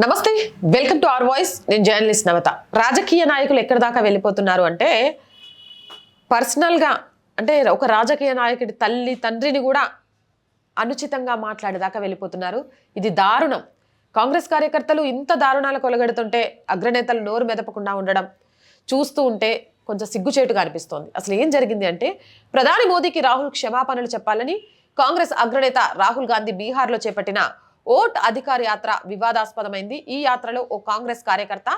నమస్తే welcome to R voice. నేను journalist Navata. రాజకీయ నాయకులు ఎక్కడి దాకా వెళ్ళిపోతున్నారు అంటే పర్సనల్గా అంటే ఒక రాజకీయ నాయకుడి తల్లి తండ్రిని కూడా అనుచితంగా మాట్లాడేదాకా వెళ్ళిపోతున్నారు. ఇది దారుణం. కాంగ్రెస్ కార్యకర్తలు ఇంత దారుణాలు కొలగడుతుంటే అగ్రనేతలు నోరు మెదపకుండా ఉండడం చూస్తూ ఉంటే కొంచెం సిగ్గుచేటుగా అనిపిస్తోంది. అసలు ఏం జరిగింది అంటే ప్రధాని మోదీకి రాహుల్ క్షమాపణలు చెప్పాలని కాంగ్రెస్ అగ్రనేత రాహుల్ గాంధీ బీహార్లో చేపట్టిన ఓట్ అధికార యాత్ర వివాదాస్పదమైంది. ఈ యాత్రలో ఓ కాంగ్రెస్ కార్యకర్త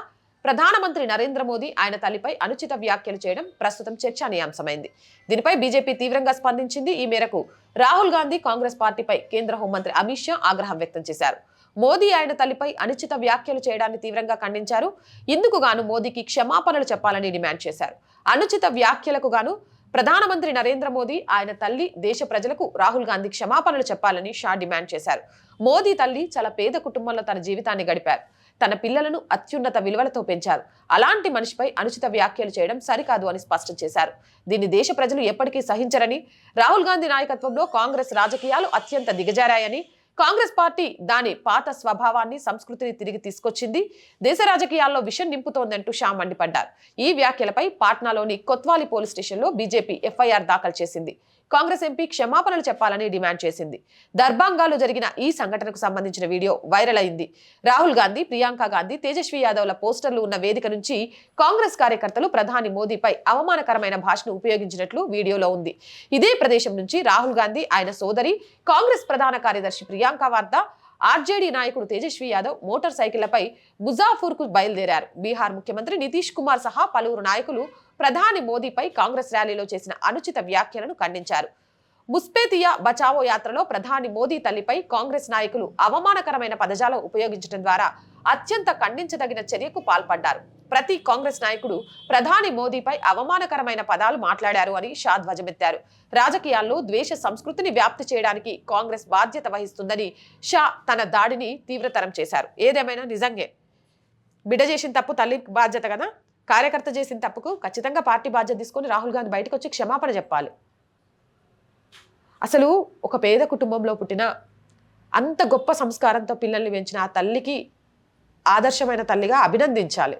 ప్రధానమంత్రి నరేంద్ర మోదీ ఆయన తల్లిపై అనుచిత వ్యాఖ్యలు చేయడం ప్రస్తుతం చర్చనీయాంశమైంది. దీనిపై బీజేపీ తీవ్రంగా స్పందించింది. ఈ మేరకు రాహుల్ గాంధీ కాంగ్రెస్ పార్టీపై కేంద్ర హోంమంత్రి అమిత్ షా ఆగ్రహం వ్యక్తం చేశారు. మోదీ ఆయన తల్లిపై అనుచిత వ్యాఖ్యలు చేయడాన్ని తీవ్రంగా ఖండించారు. ఇందుకు గాను మోదీకి క్షమాపణలు చెప్పాలని డిమాండ్ చేశారు. అనుచిత వ్యాఖ్యలకు గాను ప్రధానమంత్రి నరేంద్ర మోదీ ఆయన తల్లి దేశ ప్రజలకు రాహుల్ గాంధీ క్షమాపణలు చెప్పాలని షా డిమాండ్ చేశారు. మోదీ తల్లి చాలా పేద కుటుంబంలో తన జీవితాన్ని గడిపారు. తన పిల్లలను అత్యున్నత విలువలతో పెంచారు. అలాంటి మనిషిపై అనుచిత వ్యాఖ్యలు చేయడం సరికాదు అని స్పష్టం చేశారు. దీన్ని దేశ ప్రజలు ఎప్పటికీ సహించరని రాహుల్ గాంధీ నాయకత్వంలో కాంగ్రెస్ రాజకీయాలు అత్యంత దిగజారాయని కాంగ్రెస్ పార్టీ దాని పాత స్వభావాన్ని సంస్కృతిని తిరిగి తీసుకొచ్చింది. దేశ రాజకీయాల్లో విషం నింపుతోందంటూ షా మండిపడ్డారు. ఈ వ్యాఖ్యలపై పాట్నాలోని కొత్వాలి పోలీస్ స్టేషన్లో బీజేపీ ఎఫ్ఐఆర్ దాఖలు చేసింది. కాంగ్రెస్ ఎంపీ క్షమాపణలు చెప్పాలని డిమాండ్ చేసింది. దర్భాంగాలో జరిగిన ఈ సంఘటనకు సంబంధించిన వీడియో వైరల్ అయింది. రాహుల్ గాంధీ ప్రియాంక గాంధీ తేజస్వి యాదవ్ల పోస్టర్లు ఉన్న వేదిక నుంచి కాంగ్రెస్ కార్యకర్తలు ప్రధాని మోదీపై అవమానకరమైన భాషను ఉపయోగించినట్లు వీడియోలో ఉంది. ఇదే ప్రదేశం నుంచి రాహుల్ గాంధీ ఆయన సోదరి కాంగ్రెస్ ప్రధాన కార్యదర్శి ప్రియాంక వార్త ఆర్జేడీ నాయకుడు తేజస్వి యాదవ్ మోటార్ సైకిళ్ళపై ముజాఫర్కు బయలుదేరారు. బీహార్ ముఖ్యమంత్రి నితీష్ కుమార్ సహా పలువురు నాయకులు ప్రధాని మోదీపై కాంగ్రెస్ ర్యాలీలో చేసిన అనుచిత వ్యాఖ్యలను ఖండించారు. ముస్పేతియా బచావో యాత్రలో ప్రధాని మోదీ తల్లిపై కాంగ్రెస్ నాయకులు అవమానకరమైన పదజాలం ఉపయోగించడం ద్వారా అత్యంత ఖండించదగిన చర్యకు పాల్పడ్డారు. ప్రతి కాంగ్రెస్ నాయకుడు ప్రధాని మోదీపై అవమానకరమైన పదాలు మాట్లాడారు అని షా ధ్వజమెత్తారు రాజకీయాల్లో ద్వేష సంస్కృతిని వ్యాప్తి చేయడానికి కాంగ్రెస్ బాధ్యత వహిస్తుందని షా తన దాడిని తీవ్రతరం చేశారు. ఏదేమైనా నిజంగే? బిడ్డ చేసిన తప్పు తల్లి బాధ్యత కదా? కార్యకర్త చేసిన తప్పుకు ఖచ్చితంగా పార్టీ బాధ్యత తీసుకొని రాహుల్ గాంధీ బయటకు వచ్చి క్షమాపణ చెప్పాలి. అసలు ఒక పేద కుటుంబంలో పుట్టిన అంత గొప్ప సంస్కారంతో పిల్లల్ని పెంచిన ఆ తల్లికి ఆదర్శమైన తల్లిగా అభినందించాలి.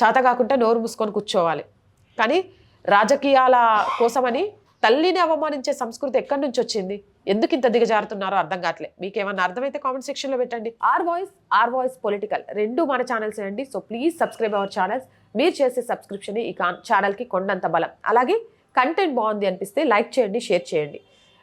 చేత కాకుండా నోరు మూసుకొని కూర్చోవాలి. కానీ రాజకీయాల కోసమని తల్లిని అవమానించే సంస్కృతి ఎక్కడి నుంచి వచ్చింది? ఎందుకు ఇంత దిగజారుతున్నారో అర్థం కావట్లే. మీకు ఏమన్నా అర్థమైతే కామెంట్ సెక్షన్లో పెట్టండి. R voice R voice political. రెండు మన ఛానల్స్ అండి. So please subscribe our channels. మీరు చేసే సబ్స్క్రిప్షన్ ఈ ఛానల్కి కొండంత బలం. అలాగే కంటెంట్ బాగుంది అనిపిస్తే లైక్ చేయండి షేర్ చేయండి.